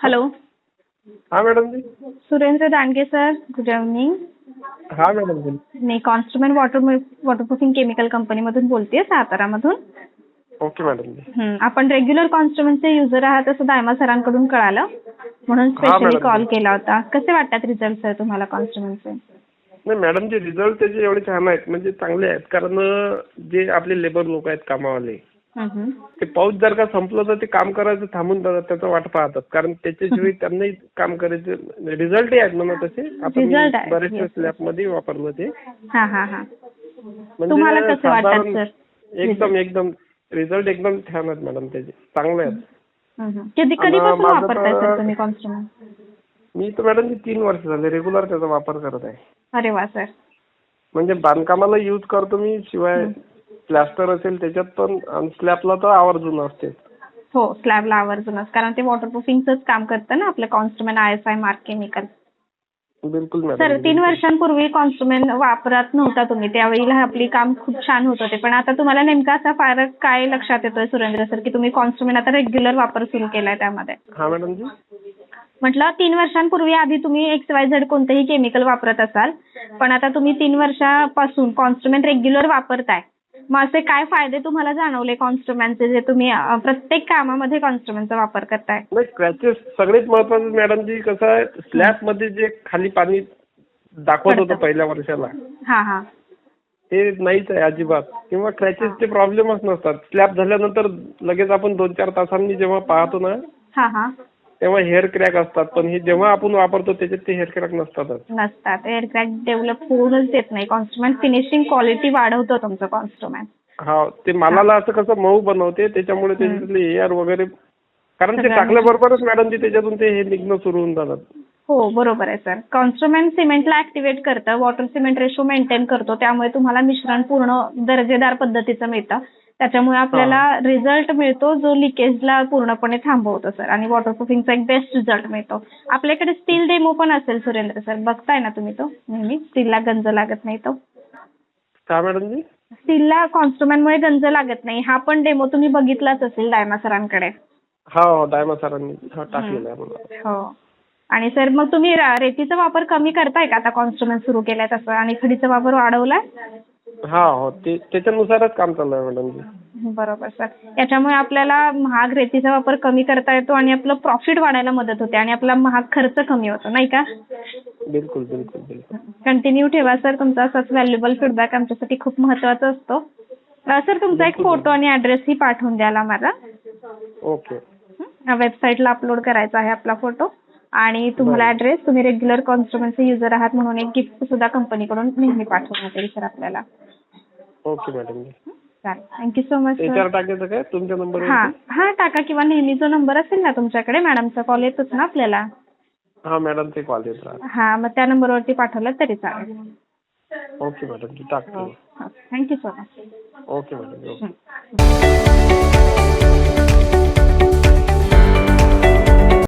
Hello हा madam ji. Surendra Dandge sir good evening हा madam ji. मी कॉन्स्ट्रुमेंट वॉटर वॉटरप्रूफिंग केमिकल कंपनीमधून बोलते सातारामधून. ओके मॅडम जी. आपण रेग्युलर कॉन्स्ट्रुमेंटचे युजर आहात असं दायमा सरांकडून कळालं. म्हणून स्पेशली मॅडम. कॉल केला होता. कसे वाटतात रिझल्ट सर तुम्हाला कॉन्स्ट्रुमेंटचे नाही मॅडम जे रिझल्ट त्याचे एवढे छान आहेत म्हणजे चांगले आहेत. कारण अं, जे आपले लेबर लोक आहेत कामावाले. ते पाऊस जर का संपलं तर ते काम करायचं थांबून जातात त्याचं वाट पाहतात. कारण त्याच्याशिवाय त्यांनाही काम करायचं रिझल्टही आहेत म्हणा तसे? आपण Result आहेत, बरेचशा yes, yes. स्लॅबमध्ये वापरलं ते हां हां हां. म्हणजे तुम्हाला कसे वाटतात साधारण सर एकदम एकदम रिझल्ट एकदम छान आहेत मॅडम त्याचे. चांगले आहेत. कधी कधीपासून माझं वापरताय तर- सर तुम्ही कॉन्स्ट्रुमेंट मी तर मॅडम तीन वर्ष झाले रेग्युलर त्याचा वापर करत आहे. अरे वा सर म्हणजे बांधकामाला यूज करतो मी शिवाय प्लास्टर असेल त्याच्यात पण आणि स्लॅबला तर आवर्जून असते. हो स्लॅबला आवर्जूनच कारण ते वॉटरप्रूफिंगचंच काम करतं ना आपलं कॉन्स्ट्रुमेंट I S I mark chemical बिलकुल सर तीन वर्षांपूर्वी कॉन्स्ट्रुमेंट वापरत नव्हता तुम्ही. त्यावेळेला आपली काम खूप छान होत होते. पण आता तुम्हाला नेमका असा फरक काय लक्षात येतोय सुरेंद्र सर की तुम्ही कॉन्स्ट्रुमेंट आता रेग्युलर वापर सुरू केलाय त्यामध्ये? हा मॅडम जी. म्हटलं तीन वर्षांपूर्वी आधी तुम्ही एक्स वाय झेड कोणतेही केमिकल वापरत असाल पण आता तुम्ही तीन वर्षापासून कॉन्स्ट्रुमेंट रेग्युलर वापरताय. मग असे काय फायदे तुम्हाला जाणवले कॉन्स्ट्रुमेंटचे जे तुम्ही अं, प्रत्येक कामामध्ये कॉन्स्ट्रुमेंटचा वापर करताय. नाही क्रॅचेस सगळ्यात महत्वाचं. मॅडम जी कसं आहे स्लॅबमध्ये जे खाली पाणी दाखवत होतं पडतं. पहिल्या वर्षाला हां हां. ते नाहीच आहे अजिबात. किंवा क्रॅचेसचे प्रॉब्लेमच नसतात. स्लॅब झाल्यानंतर लगेच आपण दोन चार तासांनी जेव्हा पाहतो ना हां हां. तेव्हा हेअर क्रॅक असतात. पण हे जेव्हा आपण वापरतो त्याच्यात ते हेअर क्रॅक नसतातच. नसतात. एअरक्रॅक डेव्हलप होऊनच देत नाही. कॉन्स्ट्रुमेंट फिनिशिंग क्वालिटी वाढवतो तुमचं कॉन्स्ट्रुमेंट हा ते मालाला असं कसं मऊ बनवते त्याच्यामुळे त्याच्यातले एअर वगैरे कारण ते टाकल्याबरोबरच मॅडम जी त्याच्यातून ते हे निघणं सुरू होऊन जातात. हो बरोबर आहे सर कॉन्स्ट्रुमेंट सिमेंटला ऍक्टिव्हेट करतं. वॉटर सिमेंट रेशो मेंटेन करतो. त्यामुळे तुम्हाला मिश्रण पूर्ण दर्जेदार पद्धतीचं मिळतं. त्याच्यामुळे आपल्याला रिझल्ट मिळतो जो लिकेजला पूर्णपणे थांबवतो सर आणि वॉटरप्रूफिंगचा एक बेस्ट रिझल्ट मिळतो. आपल्याकडे स्टील डेमो पण असेल सुरेंद्र सर बघताय ना तुम्ही तो? नेहमी. स्टीलला गंज लागत नाही तो. का मॅडम जी? स्टीलला कॉन्स्ट्रुमेंटमुळे गंज लागत नाही. हा पण डेमो तुम्ही बघितलाच असेल डायमा सरांकडे. हा डायमा सरांनी टाकलेला आहे हो. आणि सर मग तुम्ही रेतीचा वापर कमी करताय का? आता कॉन्स्ट्रुमेंट सुरू केलाय तसं आणि खडीचा वापर वाढवलाय? हा हो. ते त्याच्यानुसारच काम चालू आहे मॅडम जी. बरोबर सर याच्यामुळे आपल्याला महाग रेतीचा वापर कमी करता येतो आणि आपलं प्रॉफिट वाढायला मदत होते आणि आपला महाग खर्च कमी होतो नाही का? बिलकुल बिलकुल बिलकुल. कंटिन्यू ठेवा सर तुमचा असाच व्हॅल्युएबल फीडबॅक आमच्यासाठी खूप महत्त्वाचा असतो. अं, सर तुमचा एक फोटो आणि ॲड्रेसही पाठवून द्याल आम्हाला ओके वेबसाईटला अपलोड करायचा आहे आपला फोटो आणि तुम्हाला बरं. ॲड्रेस तुम्ही रेग्युलर कॉन्स्ट्रुमेंटचे युजर आहात म्हणून एक गिफ्ट सुद्धा कंपनीकडून नेहमी पाठवण्यात येईल सर आपल्याला. ओके मॅडम चालेल. Thank you so much sir टाकायचं काय? तुमच्या नंबरवर हां हां टाका किंवा नेहमी जो नंबर असेल ना तुमच्याकडे मॅडमचा कॉल येतोच ना आपल्याला. हा मॅडम ते कॉल येत राहत. हां मग त्या नंबरवरती पाठवलं तरी चालेल. ओके मॅडम टाकतो. Thank you so much okay madam okay